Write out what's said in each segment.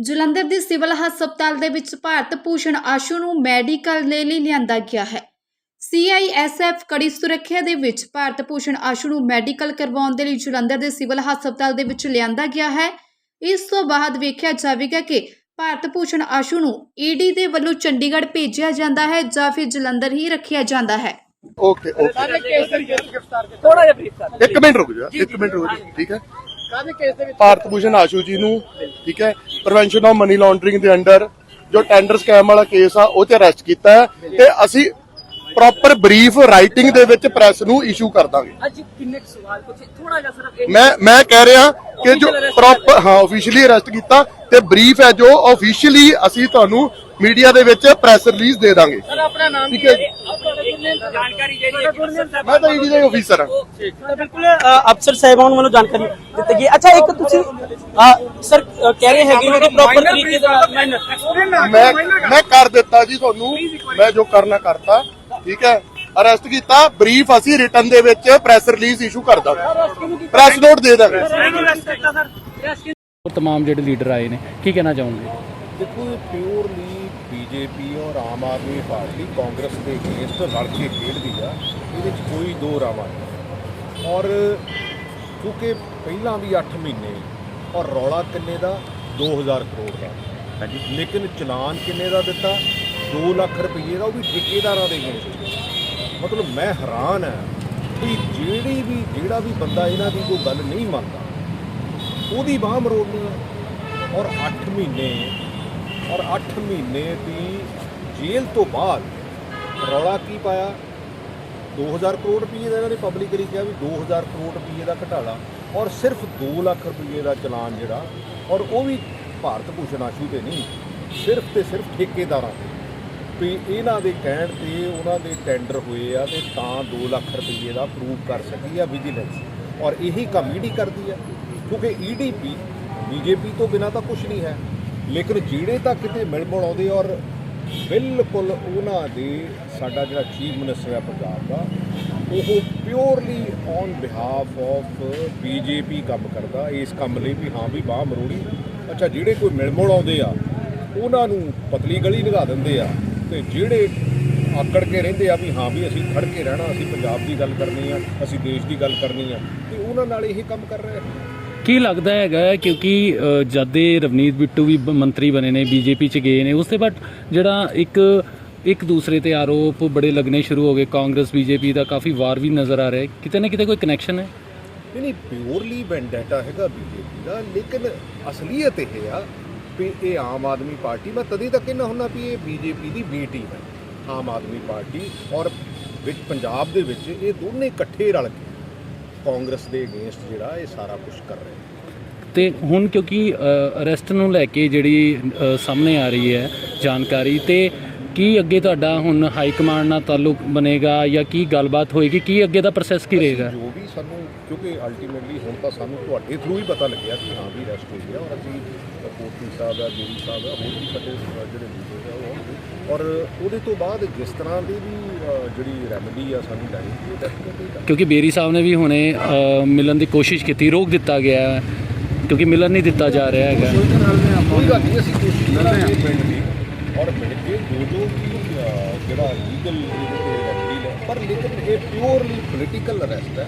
ਜਲੰਧਰ ਦੇ ਸਿਵਲ ਹਸਪਤਾਲ ਦੇ ਵਿੱਚ ਭਾਰਤ ਭੂਸ਼ਣ ਆਸ਼ੂ ਨੂੰ ਮੈਡੀਕਲ ਲਈ ਲਈ ਲਿਆਂਦਾ ਗਿਆ ਹੈ। ਸੀਆਈਐਸਐਫ ਕੜੀ ਸੁਰੱਖਿਆ ਦੇ ਵਿੱਚ ਭਾਰਤ ਭੂਸ਼ਣ ਆਸ਼ੂ ਨੂੰ ਮੈਡੀਕਲ ਕਰਵਾਉਣ ਦੇ ਲਈ ਜਲੰਧਰ ਦੇ ਸਿਵਲ ਹਸਪਤਾਲ ਦੇ ਵਿੱਚ ਲਿਆਂਦਾ ਗਿਆ ਹੈ। ਇਸ ਤੋਂ ਬਾਅਦ ਵੇਖਿਆ ਜਾਵੇਗਾ ਕਿ ਭਾਰਤ ਭੂਸ਼ਣ ਆਸ਼ੂ ਨੂੰ ਈਡੀ ਦੇ ਵੱਲੋਂ ਚੰਡੀਗੜ੍ਹ ਭੇਜਿਆ ਜਾਂਦਾ ਹੈ ਜਾਂ ਫਿਰ ਜਲੰਧਰ ਹੀ ਰੱਖਿਆ ਜਾਂਦਾ ਹੈ। Okay okay. ਥੋੜਾ ਜਿਹਾ ਬਰੀਫ ਕਰ ਇੱਕ ਮਿੰਟ ਰੁਕ ਜਾ ਇੱਕ ਮਿੰਟ ਰੁਕ ਜਾ ਠੀਕ ਹੈ? ਕਾਹਦੇ ਕੇਸ ਦੇ ਵਿੱਚ ਭਾਰਤ ਭੂਸ਼ਣ ਆਸ਼ੂ ਜੀ ਨੂੰ ਠੀਕ ਹੈ ਪ੍ਰੀਵੈਂਸ਼ਨ ਆਫ ਮਨੀ ਲਾਂਡਰਿੰਗ ਦੇ ਅੰਡਰ ਜੋ ਟੈਂਡਰ ਸਕੈਮ ਵਾਲਾ ਕੇਸ ਆ ਉਹ ਤੇ ਅਰੈਸਟ ਕੀਤਾ ਹੈ ਤੇ ਅਸੀਂ ਪ੍ਰੋਪਰ ਬਰੀਫ ਰਾਈਟਿੰਗ ਦੇ ਵਿੱਚ ਪ੍ਰੈਸ ਨੂੰ ਇਸ਼ੂ ਕਰ ਦਾਂਗੇ। ਅੱਜ ਕਿੰਨੇ ਕੁ ਸਵਾਲ ਪੁੱਛੇ? ਥੋੜਾ ਜਿਹਾ ਸਿਰਫ ਇਹ ਮੈਂ ਮੈਂ ਕਹਿ ਰਿਹਾ ਕਿ ਜੋ ਪ੍ਰੋਪਰ ਹਾਂ ਆਫੀਸ਼ੀਅਲੀ ਅਰੈਸਟ ਕੀਤਾ ਤੇ ਬਰੀਫ ਹੈ ਜੋ ਆਫੀਸ਼ੀਅਲੀ ਅਸੀਂ ਤੁਹਾਨੂੰ ਮੀਡੀਆ ਦੇ ਵਿੱਚ ਪ੍ਰੈਸ ਰਿਲੀਜ਼ ਦੇ ਦਾਂਗੇ। ਠੀਕ ਹੈ ਮੈਂ ਤਾਂ ਈਡੀ ਦੇ ਅਫੀਸਰ ਹਾਂ। ਬਿਲਕੁਲ ਅਫਸਰ ਸਾਹਿਬਾਨ ਵੱਲੋਂ ਜਾਣਕਾਰੀ ਦਿੱਤੀ ਗਈ। ਅੱਛਾ ਇੱਕ ਤੁਸੀਂ ਸਰ ਕਹਿ ਰਹੇ ਹੈਗੇ ਕਿ ਪ੍ਰੋਪਰ ਮੈਂ ਮੈਂ ਕਰ ਦਿੱਤਾ ਜੀ ਤੁਹਾਨੂੰ। ਮੈਂ ਜੋ ਕਰਨਾ ਕਰਤਾ ਠੀਕ ਹੈ? ਅਰੈਸਟ ਕੀਤਾ ਬਰੀਫ ਅਸੀਂ ਰਿਟਨ ਦੇ ਵਿੱਚ ਪ੍ਰੈਸ ਰਿਲੀਜ਼ ਇਸ਼ੂ ਕਰ ਦਾਂਗੇ। ਪ੍ਰੈਸ ਨੋਟ ਦੇ ਦਾਂਗੇ। ਤਮਾਮ ਜਿਹੜੇ ਲੀਡਰ ਆਏ ਨੇ ਕੀ ਕਹਿਣਾ ਚਾਹੁੰਗੇ? ਦੇਖੋ ਪਿਓਰਲੀ ਬੀਜੇਪੀ ਔਰ ਆਮ ਆਦਮੀ ਪਾਰਟੀ ਕਾਂਗਰਸ ਦੇ ਅਗੇਂਸਟ ਰਲ ਕੇ ਖੇਡਦੀ ਆ ਇਹਦੇ 'ਚ ਕੋਈ ਦੋ ਰਾਵਾਂ ਨਹੀਂ। ਔਰ ਕਿਉਂਕਿ ਪਹਿਲਾਂ ਵੀ 8 ਮਹੀਨੇ ਔਰ ਰੌਲਾ ਕਿੰਨੇ ਦਾ? 2000 ਕਰੋੜ ਦਾ। ਹਾਂਜੀ। ਲੇਕਿਨ ਚਲਾਨ ਕਿੰਨੇ ਦਾ ਦਿੱਤਾ? 2 ਲੱਖ ਰੁਪਏ ਦਾ ਉਹ ਵੀ ਠੇਕੇਦਾਰਾਂ ਦੇ ਅਗੇਂਸਟ। ਮਤਲਬ ਮੈਂ ਹੈਰਾਨ ਆ ਵੀ ਜਿਹੜੀ ਵੀ ਜਿਹੜਾ ਵੀ ਬੰਦਾ ਇਹਨਾਂ ਦੀ ਕੋਈ ਗੱਲ ਨਹੀਂ ਮੰਨਦਾ ਉਹਦੀ ਬਾਹ ਮਰੋੜਨੀ ਹੈ ਔਰ 8 ਮਹੀਨੇ ਔਰ 8 ਮਹੀਨੇ ਦੀ ਜੇਲ੍ਹ ਤੋਂ ਬਾਅਦ ਰੌਲਾ ਕੀ ਪਾਇਆ? 2000 ਕਰੋੜ ਰੁਪਏ ਦਾ ਇਹਨਾਂ ਨੇ ਪਬਲਿਕਲੀ ਕਿਹਾ ਵੀ 2000 ਕਰੋੜ ਰੁਪਏ ਦਾ ਘਟਾਲਾ ਔਰ ਸਿਰਫ 2 ਲੱਖ ਰੁਪਏ ਦਾ ਚਲਾਨ ਜਿਹੜਾ ਔਰ ਉਹ ਵੀ ਭਾਰਤ ਭੂਸ਼ਣ ਆਸ਼ੂ ਤੇ ਨਹੀਂ, ਸਿਰਫ ਤੇ ਸਿਰਫ ਠੇਕੇਦਾਰਾਂ ਤੇ। ਵੀ ਇਹਨਾਂ ਦੇ ਕਹਿਣ ਤੇ ਉਹਨਾਂ ਦੇ ਟੈਂਡਰ ਹੋਏ ਆ ਤੇ ਤਾਂ 2 ਲੱਖ ਰੁਪਏ ਦਾ ਪ੍ਰੂਵ ਕਰ ਸਕੀ ਆ ਵਿਜੀਲੈਂਸ ਔਰ ਇਹੀ ਕੰਮ ਈਡੀ ਕਰਦੀ ਆ। ਕਿਉਂਕਿ ਈਡੀ ਵੀ ਬੀਜੇਪੀ ਤੋਂ ਬਿਨਾ ਤਾਂ ਕੁਝ ਨਹੀਂ ਹੈ। ਲੇਕਿਨ ਜਿਹੜੇ ਤਾਂ ਕਿਤੇ ਮਿਲ ਮਿਲ ਆਉਂਦੇ ਔਰ ਬਿਲਕੁਲ ਉਹਨਾਂ ਦੇ ਸਾਡਾ ਜਿਹੜਾ ਚੀਫ ਮਿਨਿਸਟਰ ਹੈ ਪੰਜਾਬ ਦਾ, ਉਹ purely on behalf of BJP ਕੰਮ ਕਰਦਾ, ਇਸ ਕੰਮ ਲਈ ਵੀ ਹਾਂ ਵੀ ਬਾਹ ਮਰੋੜੀ। ਅੱਛਾ, ਜਿਹੜੇ ਕੋਈ ਮਿਲ ਮਿਲ ਆਉਂਦੇ ਆ, ਉਹਨਾਂ ਨੂੰ ਪਤਲੀ ਗਲੀ ਲਗਾ ਦਿੰਦੇ ਆ ਤੇ ਜਿਹੜੇ ਆਕੜ ਕੇ ਰਹਿੰਦੇ ਆ ਵੀ ਹਾਂ ਵੀ ਅਸੀਂ ਖੜ ਕੇ ਰਹਿਣਾ, ਅਸੀਂ ਪੰਜਾਬ ਦੀ ਗੱਲ ਕਰਨੀ ਆ, ਅਸੀਂ ਦੇਸ਼ ਦੀ ਗੱਲ ਕਰਨੀ ਆ, ਤੇ ਉਹਨਾਂ ਨਾਲ ਇਹ ਕੰਮ ਕਰ ਰਹੇ ਆ। ਕੀ ਲੱਗਦਾ ਹੈਗਾ ਕਿਉਂਕਿ ਅ, ਜਦ ਦੇ ਰਵਨੀਤ ਬਿੱਟੂ ਵੀ ਬ- ਮੰਤਰੀ ਬਣੇ ਨੇ ਬੀਜੇਪੀ ਚ ਗਏ ਨੇ ਉਸ ਤੋਂ ਬਾਅਦ ਜਿਹੜਾ ਇੱਕ ਇੱਕ ਦੂਸਰੇ ਤੇ ਆਰੋਪ ਬੜੇ ਲੱਗਣੇ ਸ਼ੁਰੂ ਹੋ ਗਏ ਕਾਂਗਰਸ ਬੀਜੇਪੀ ਦਾ ਕਾਫੀ ਵਾਰ ਵੀ ਨਜ਼ਰ ਆ ਰਿਹਾ ਹੈ। ਕਿਤੇ ਨਾ ਕਿਤੇ ਕੋਈ ਕਨੈਕਸ਼ਨ ਹੈ? ਨਹੀਂ ਨਹੀਂ ਪਿਓਰਲੀ ਵੈਂਡੇਟਾ ਹੈਗਾ ਬੀਜੇਪੀ ਦਾ ਲੇਕਿਨ ਅਸਲੀਅਤ ਇਹ ਆ ਵੀ ਇਹ ਆਮ ਆਦਮੀ ਪਾਰਟੀ ਮੈਂ ਤਦੇ ਤੱਕ ਇਹਨਾਂ ਹੁੰਦਾ ਵੀ ਇਹ ਬੀਜੇਪੀ ਦੀ ਬੀ ਟੀਮ ਹੈ। ਆਮ ਆਦਮੀ ਪਾਰਟੀ ਔਰ ਵਿੱਚ ਪੰਜਾਬ ਦੇ ਵਿੱਚ ਇਹ ਦੋਨੇ ਇਕੱਠੇ ਰਲ ਕੇ ਕਾਂਗਰਸ ਦੇ ਅਗੇਂਸਟ ਜਿਹੜਾ ਇਹ ਸਾਰਾ ਕੁਝ ਕਰ ਰਹੇ ਨੇ। ਤੇ ਹੁਣ ਕਿਉਂਕਿ ਅਰੈਸਟ ਨੂੰ ਲੈ ਕੇ ਜਿਹੜੀ ਸਾਹਮਣੇ ਆ ਰਹੀ ਹੈ ਜਾਣਕਾਰੀ ਤੇ ਕੀ ਅੱਗੇ ਤੁਹਾਡਾ ਹੁਣ ਹਾਈ ਕਮਾਂਡ ਨਾਲ ਤਾਲੁਕ ਬਣੇਗਾ ਜਾਂ ਕੀ ਗੱਲਬਾਤ ਹੋਏਗੀ? ਕੀ ਅੱਗੇ ਦਾ ਪ੍ਰੋਸੈਸ ਕੀ ਰਹੇਗਾ? ਜੋ ਵੀ ਸਾਨੂੰ ਕਿਉਂਕਿ ਅਲਟੀਮੇਟਲੀ ਹੁਣ ਤਾਂ ਸਾਨੂੰ ਤੁਹਾਡੇ ਥਰੂ ਹੀ ਪਤਾ ਲੱਗਿਆ ਕਿ ਹਾਂ ਵੀ ਰੈਸਟ ਹੈ ਔਰ ਅਸੀਂ ਕੋਟਲੀ ਸਾਹਿਬ ਆ ਜੋੜੀ ਸਾਹਿਬ ਆ ਹੋਰ ਵੀ ਸਾਡੇ ਜਿਹੜੇ ਲੀਡਰ ਆ ਉਹ। ਔਰ ਉਹਦੇ ਤੋਂ ਬਾਅਦ ਜਿਸ ਤਰ੍ਹਾਂ ਦੀ ਵੀ ਜਿਹੜੀ ਰੈਮਡੀ ਆ ਸਾਨੂੰ ਲੈਣੀ ਉਹ ਡੈਫੀਨਿਟਲੀ ਕਿਉਂਕਿ ਬੇਰੀ ਸਾਹਿਬ ਨੇ ਵੀ ਹੁਣੇ ਮਿਲਣ ਦੀ ਕੋਸ਼ਿਸ਼ ਕੀਤੀ ਰੋਕ ਦਿੱਤਾ ਗਿਆ ਹੈ ਕਿਉਂਕਿ ਮਿਲਣ ਨਹੀਂ ਦਿੱਤਾ ਜਾ ਰਿਹਾ ਹੈਗਾ। ਕੋਈ ਗੱਲ ਨਹੀਂ ਅਸੀਂ ਕੋਸ਼ਿਸ਼ ਕਰਾਂਗੇ ਮਿਲਣ ਦੀ। ਔਰ ਮਿਲ ਕੇ ਜੋ ਜੋ ਵੀ ਅ, ਜਿਹੜਾ ਲੀਗਲ ਇਹਦੇ ਤੇ ਰੈਮਡੀ ਹੈ ਪਰ ਲੇਕਿਨ ਇਹ ਪਿਓਰਲੀ ਪੋਲੀਟੀਕਲ ਅਰੈਸਟ ਹੈ।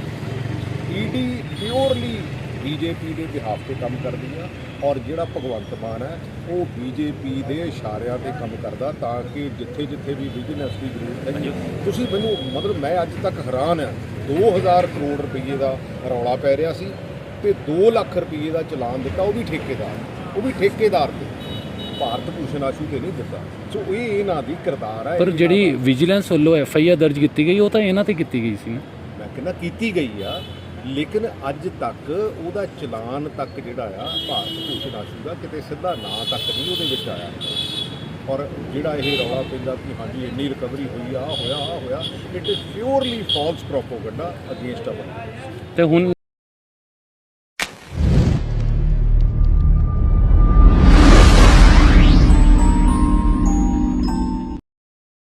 ਈਡੀ ਪਿਓਰਲੀ ਬੀਜੇਪੀ ਦੇ ਬਿਹਾਫ ਤੇ ਕੰਮ ਕਰਦੀ ਆ ਔਰ ਜਿਹੜਾ ਭਗਵੰਤ ਮਾਨ ਹੈ ਉਹ ਬੀਜੇਪੀ ਦੇ ਇਸ਼ਾਰਿਆਂ ਤੇ ਕੰਮ ਕਰਦਾ ਤਾਂ ਕਿ ਜਿੱਥੇ ਜਿੱਥੇ ਵੀ ਵਿਜੀਲੈਂਸ ਦੀ ਜ਼ਰੂਰਤ ਹੈ ਤੁਸੀਂ ਮੈਨੂੰ ਮਤਲਬ ਮੈਂ ਅੱਜ ਤੱਕ ਹੈਰਾਨ ਆ 2000 ਕਰੋੜ ਰੁਪਏ ਦਾ ਰੌਲਾ ਪੈ ਰਿਹਾ ਸੀ ਤੇ 2 ਲੱਖ ਰੁਪਏ ਦਾ ਚਲਾਨ ਦਿੱਤਾ ਉਹ ਵੀ ਠੇਕੇਦਾਰ ਉਹ ਵੀ ਠੇਕੇਦਾਰ ਤੇ ਭਾਰਤ ਭੂਸ਼ਣ ਆਸ਼ੂ ਤੇ ਨਹੀਂ ਦਿੱਤਾ। ਸੋ ਇਹ ਇਹਨਾਂ ਦੀ ਕਿਰਦਾਰ ਹੈ ਪਰ ਜਿਹੜੀ ਵਿਜੀਲੈਂਸ ਵੱਲੋਂ ਐਫ ਆਈ ਆਰ ਦਰਜ ਕੀਤੀ ਗਈ ਉਹ ਤਾਂ ਇਹਨਾਂ ਤੇ ਕੀਤੀ ਗਈ ਸੀ। ਨਾ ਮੈਂ ਕਹਿੰਦਾ ਕੀਤੀ ਗਈ ਆ ਲੇਕਿਨ ਅੱਜ ਤੱਕ ਉਹਦਾ ਚਲਾਨ ਤੱਕ ਜਿਹੜਾ ਆ, ਭਾਰਤ ਭੂਸ਼ਣ ਆਸ਼ੂ ਦਾ ਕਿਤੇ ਸਿੱਧਾ ਨਾਂ ਤੱਕ ਨਹੀਂ ਉਹਦੇ ਵਿੱਚ ਆਇਆ। ਔਰ ਜਿਹੜਾ ਇਹ ਰੌਲਾ ਪੈਂਦਾ ਕਿ ਹਾਂਜੀ, ਇੰਨੀ ਰਿਕਵਰੀ ਹੋਈ ਆ ਆਹ ਹੋਇਆ ਆ ਹੋਇਆ it is purely false propaganda against our ਤੇ ਹੁਣ